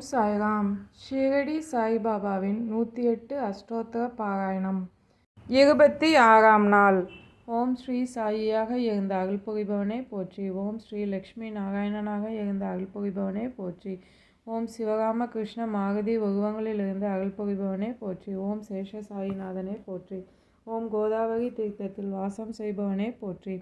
ஓம் சாய்ராம் ஷிரடி சாய்பாபாவின் நூற்றி எட்டு அஷ்டோத்தர பாராயணம். இருபத்தி ஆறாம் நாள். ஓம் ஸ்ரீ சாயியாக இருந்த அருள் புரிபவனே போற்றி. ஓம் ஸ்ரீ லக்ஷ்மி நாராயணனாக இருந்த அருள் புரிபவனே போற்றி. ஓம் சிவராம கிருஷ்ண மாருதி உருவங்களிலிருந்து அருள் புரிபவனே போற்றி. ஓம் சேஷ சாயிநாதனே போற்றி. ஓம் கோதாவரி தீர்த்தத்தில் வாசம் செய்பவனே போற்றி.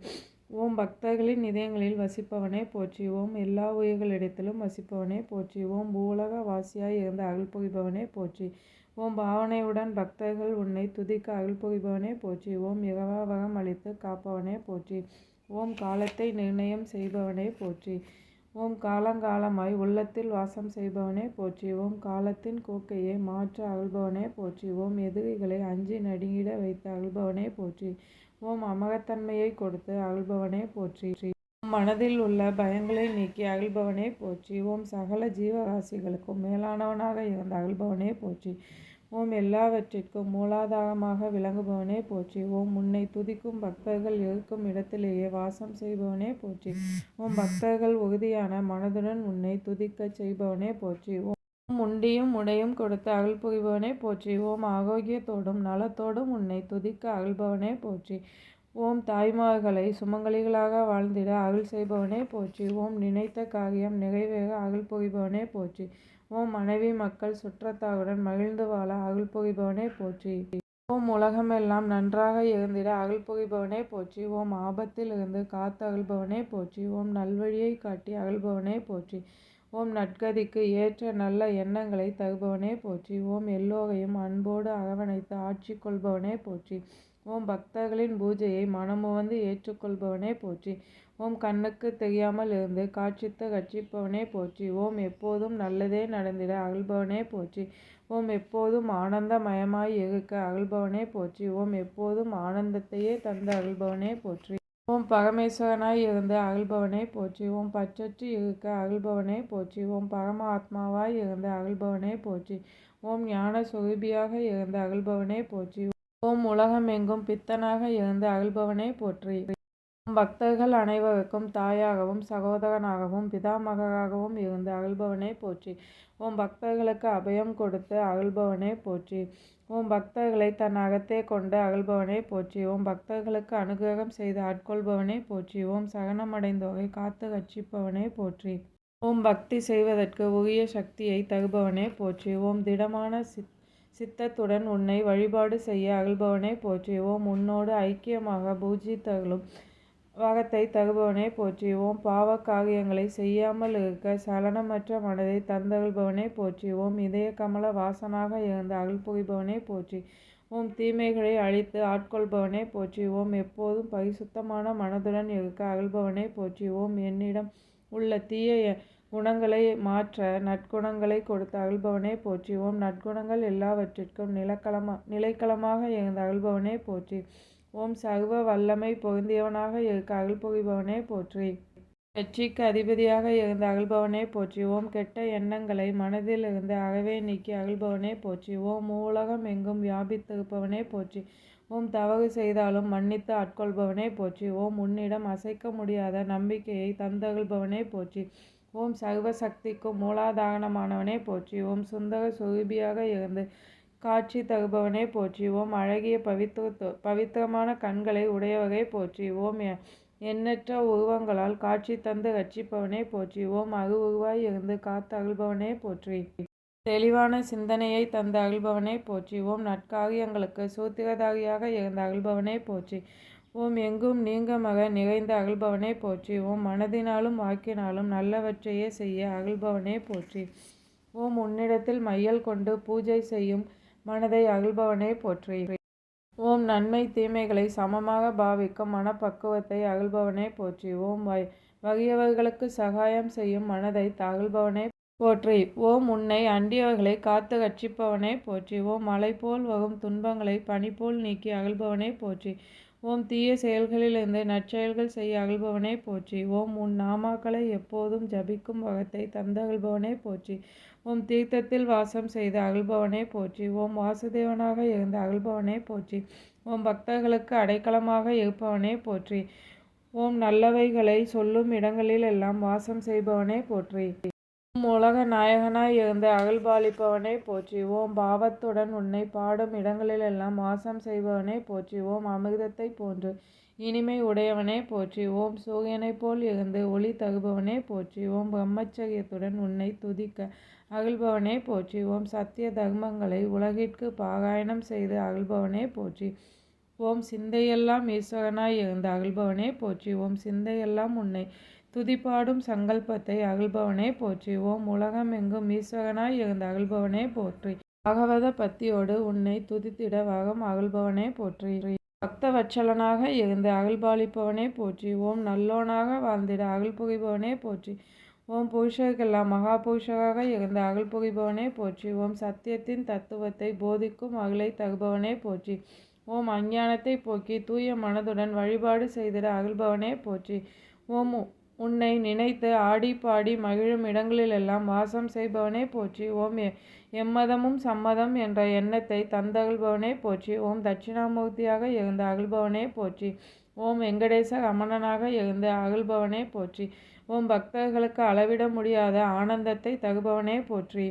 ஓம் பக்தர்களின் இதயங்களில் வசிப்பவனே போற்றி. ஓம் எல்லா உயிர்களிடத்திலும் வசிப்பவனே போற்றி. ஓம் பூலக வாசியாய் இருந்த அருள் புரிபவனே போற்றி. ஓம் பாவனையுடன் பக்தர்கள் உன்னை துதிக்க அருள் புரிபவனே போற்றி. ஓம் இரவாவகம் அளித்து காப்பவனே போற்றி. ஓம் காலத்தை நிர்ணயம் செய்பவனே போற்றி. ஓம் காலங்காலமாய் உள்ளத்தில் வாசம் செய்பவனே போற்றி. ஓம் காலத்தின் கோக்கையை மாற்ற அகழ்பவனே போற்றி. ஓம் எதிரிகளை அஞ்சி நடுங்கிட வைத்து அகழ்பவனே போற்றி. ஓம் அமகத்தன்மையை கொடுத்து அகழ்பவனே போற்றி. மனதில் உள்ள பயங்களை நீக்கி அகழ்பவனே போற்றி. ஓம் சகல ஜீவராசிகளுக்கும் மேலானவனாக இருந்த அகழ்பவனே போற்றி. ஓம் எல்லாவற்றிற்கும் மூலாதாரமாக விளங்குபவனே போற்றி. ஓம் உன்னை துதிக்கும் பக்தர்கள் இருக்கும் இடத்திலேயே வாசம் செய்பவனே போற்றி. ஓம் பக்தர்கள் உறுதியான மனதுடன் உன்னை துதிக்கச் செய்பவனே போற்றி. ஓம் உண்டியும் உடையும் கொடுத்து அகல் புரிபவனே போற்றி. ஓம் ஆரோக்கியத்தோடும் நலத்தோடும் உன்னை துதிக்க அகழ்பவனே போற்றி. ஓம் தாய்மார்களை சுமங்கலிகளாக வாழ்ந்திட அகல் செய்பவனே போற்றி. ஓம் நினைத்த காரியம் நிறைவேற அகல் புரிபவனே போற்றி. ஓம் மனைவி மக்கள் சுற்றத்தாவுடன் மகிழ்ந்து வாழ அருள் புகைபவனே போற்றி. ஓம் உலகமெல்லாம் நன்றாக இருந்திட அருள் புகைபவனே போற்றி. ஓம் ஆபத்தில் இருந்து காத்து அகழ்பவனே போற்றி. ஓம் நல்வழியை காட்டி அகழ்பவனே போற்றி. ஓம் நற்கதிக்கு ஏற்ற நல்ல எண்ணங்களை தருபவனே போற்றி. ஓம் எல்லோரையும் அன்போடு அரவணைத்து ஆட்சி கொள்பவனே போற்றி. ஓம் பக்தர்களின் பூஜையை மனமுவந்து ஏற்றுக்கொள்பவனே போற்றி. ஓம் கண்ணுக்கு தெரியாமல் இருந்து காட்சித்து ரட்சிப்பவனே போற்றி. ஓம் எப்போதும் நல்லதே நடந்திட அகழ்பவனே போற்றி. ஓம் எப்போதும் ஆனந்தமயமாய் இருக்க அகழ்பவனே போற்றி. ஓம் எப்போதும் ஆனந்தத்தையே தந்து அகழ்பவனே போற்றி. ஓம் பரமேஸ்வரனாய் இருந்து அகழ்பவனே போற்றி. ஓம் பச்சற்று இருக்க அகழ்பவனே போற்றி. ஓம் பரமாத்மாவாய் இருந்து அகழ்பவனே போற்றி. ஓம் ஞான சுரூபியாக இருந்து அகழ்பவனே போற்றி. ஓம் உலகமெங்கும் பித்தனாக இருந்து அகழ்பவனே போற்றி. பக்தர்கள் அனைவருக்கும் தாயாகவும் சகோதரனாகவும் பிதாமகராகவும் இருந்து அருள்பவனே போற்றி. உன் பக்தர்களுக்கு அபயம் கொடுத்து அருள்பவனே போற்றி. உன் பக்தர்களை தன் அகத்தே கொண்டு அகழ்பவனே போற்றி. ஓம் பக்தர்களுக்கு அனுகிரகம் செய்து ஆட்கொள்பவனே போற்றி. ஓம் சகனமடைந்தோரை காத்து ரட்சிப்பவனே போற்றி. ஓம் பக்தி செய்வதற்கு உரிய சக்தியை தருபவனே போற்றி. ஓம் திடமான சித் சித்தத்துடன் உன்னை வழிபாடு செய்ய அகழ்பவனே போற்றி. ஓம் உன்னோடு ஐக்கியமாக பூஜித்தகளும் வகத்தை தகுபவனே போற்றி. பாவ காரியங்களை செய்யாமல் இருக்க சலனமற்ற மனதை தந்தகழ்பவனே போற்றி. இதய கமல வாசனாக இருந்த அகழ் புரிபவனே போற்றி. ஓம் தீமைகளை அழித்து ஆட்கொள்பவனே போற்றி. ஓம் எப்போதும் பரிசுத்தமான மனதுடன் இருக்க அகழ்பவனே போற்றி. ஓம் என்னிடம் உள்ள தீய குணங்களை மாற்ற நற்குணங்களை கொடுத்து அகழ்பவனே போற்றி. ஓம் நற்குணங்கள் எல்லாவற்றிற்கும் நிலக்களமா நிலைக்களமாக இருந்த அகழ்பவனே போற்றி. ஓம் சர்வ வல்லமை பொருந்தியவனாக இருக்க அகழ்புரிபவனே போற்றி. வெற்றிக்கு அதிபதியாக இருந்த அகழ்பவனே போற்றி. ஓம் கெட்ட எண்ணங்களை மனதில் இருந்து அறவே நீக்கி அகழ்பவனே போற்றி. ஓம் மூலகம் எங்கும் வியாபித்திருப்பவனே போற்றி. ஓம் தவறு செய்தாலும் மன்னித்து ஆட்கொள்பவனே போற்றி. ஓம் உன்னிடம் அசைக்க முடியாத நம்பிக்கையை தந்தகழ்பவனே போற்றி. ஓம் சர்வசக்திக்கும் மூலாதாரணமானவனே போற்றி. ஓம் சுந்தர சுரூபியாக இருந்து காட்சி தருபவனே போற்றிவோம் ஓம் அழகிய பவித்திர பவித்திரமான கண்களை உடையவகை போற்றிவோம் ஓம் எண்ணற்ற உருவங்களால் காட்சி தந்து ரட்சிப்பவனே போற்றிவோம் ஓம் உருவாய் இருந்து காத்து அருள்பவனே போற்றி. தெளிவான சிந்தனையை தந்த அருள்பவனே போற்றிவோம் ஓம் நற்காரியங்களுக்கு சூத்திரதாரியாக இருந்த அருள்பவனே போற்றி. ஓம் எங்கும் நீங்கமக நிறைந்த அகழ்பவனே போற்றி. ஓம் மனதினாலும் வாக்கினாலும் நல்லவற்றையே செய்ய அகழ்பவனே போற்றி. ஓம் உன்னிடத்தில் மையல் கொண்டு பூஜை செய்யும் மனதை அகழ்பவனே போற்றி. ஓம் நன்மை தீமைகளை சமமாக பாவிக்கும் மனப்பக்குவத்தை அகழ்பவனே போற்றி. ஓம் வை வகியவர்களுக்கு சகாயம் செய்யும் மனதை தகழ்பவனே போற்றி. ஓம் உன்னை அண்டியவர்களை காத்து கட்சிப்பவனே போற்றி. ஓம் மலை போல் வரும் துன்பங்களை பனி போல் நீக்கி அகழ்பவனே போற்றி. ஓம் தீய செயல்களிலிருந்து நற்செயல்கள் செய்ய அகழ்பவனே போற்றி. ஓம் உன் நாமாக்களை எப்போதும் ஜபிக்கும் வகத்தை தந்தகழ்பவனே போற்றி. ஓம் தீர்த்தத்தில் வாசம் செய்த அகழ்பவனே போற்றி. ஓம் வாசுதேவனாக இருந்த அகழ்பவனே போற்றி. ஓம் பக்தர்களுக்கு அடைக்கலமாக இருப்பவனே போற்றி. ஓம் நல்லவைகளை சொல்லும் இடங்களில் எல்லாம் வாசம் செய்பவனே போற்றி. உலக நாயகனாய் இருந்த அகல்பாலிப்பவனே போற்றி ஓம் பாவத்துடன் உன்னை பாடும் இடங்களிலெல்லாம் வாசம் செய்பவனே போற்றி ஓம் அமிர்தத்தைப் போன்று இனிமை உடையவனே போற்றி ஓம் சூரியனைப் போல் இருந்து ஒளி தகுபவனே போற்றி ஓம் பிரம்மச்சரியத்துடன் உன்னை துதிக்க அகழ்பவனே போற்றி ஓம் சத்திய தர்மங்களை உலகிற்கு பாராயணம் செய்து அகழ்பவனே போற்றி ஓம் சிந்தையெல்லாம் ஈஸ்வரனாய் இருந்த அகழ்பவனே போற்றி. ஓம் சிந்தையெல்லாம் உன்னை துதிப்பாடும் சங்கல்பத்தை அகழ்பவனே போற்றி. ஓம் உலகம் எங்கும் ஈஸ்வரனாய் இருந்த அகழ்பவனே போற்றி. பாகவத பத்தியோடு உன்னை துதித்திட வகம் அகழ்பவனே போற்றி. பக்தவச்சலனாக இருந்து அகழ்பாலிப்பவனே போற்றி. ஓம் நல்லோனாக வாழ்ந்திட அகழ் புரிபவனே போற்றி. ஓம் புருஷருக்கெல்லாம் மகா புருஷராக இருந்து அகழ் புரிபவனே போற்றி. ஓம் சத்தியத்தின் தத்துவத்தை போதிக்கும் அகலை தகுபவனே போற்றி. ஓம் அஞ்ஞானத்தை போக்கி தூய மனதுடன் வழிபாடு செய்திட அகழ்பவனே போற்றி. ஓம் உன்னை நினைத்து ஆடி பாடி மகிழும் இடங்களிலெல்லாம் வாசம் செய்பவனே போற்றி. ஓம் எம்மதமும் சம்மதம் என்ற எண்ணத்தை தந்தகழ்பவனே போற்றி. ஓம் தட்சிணாமூர்த்தியாக எழுந்த அகழ்பவனே போற்றி. ஓம் வெங்கடேச ரமணனாக எழுந்த அகழ்பவனே போற்றி. ஓம் பக்தர்களுக்கு அளவிட முடியாத ஆனந்தத்தை தகுபவனே போற்றி.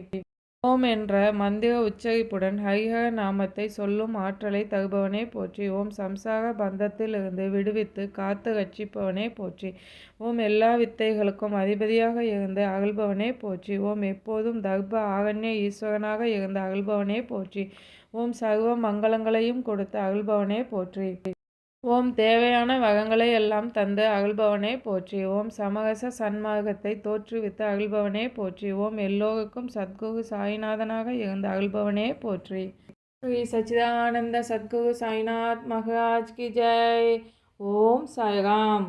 ஓம் என்ற மந்திர உச்சரிப்புடன் ஹரிஹர நாமத்தை சொல்லும் ஆற்றலை தருபவனே போற்றி. ஓம் சம்சார பந்தத்திலிருந்து விடுவித்து காத்து ரட்சிப்பவனே போற்றி. ஓம் எல்லா வித்தைகளுக்கும் அதிபதியாக இருந்து அகழ்பவனே போற்றி. ஓம் எப்போதும் தர்ப ஆரண்ய ஈஸ்வரனாக இருந்து அகழ்பவனே போற்றி. ஓம் சர்வ மங்களங்களையும் கொடுத்து அகழ்பவனே போற்றி. ஓம் தேவையான வகங்களை எல்லாம் தந்து அகழ்பவனே போற்றி. ஓம் சமரச சன்மார்க்கத்தை தோற்றுவித்து அகழ்பவனே போற்றி. ஓம் எல்லோருக்கும் சத்குரு சாய்நாதனாக இருந்து அகழ்பவனே போற்றி. ஸ்ரீ சச்சிதானந்த சத்குரு சாய்நாத் மகாராஜ் கி ஜெய். ஓம் சாய்ராம்.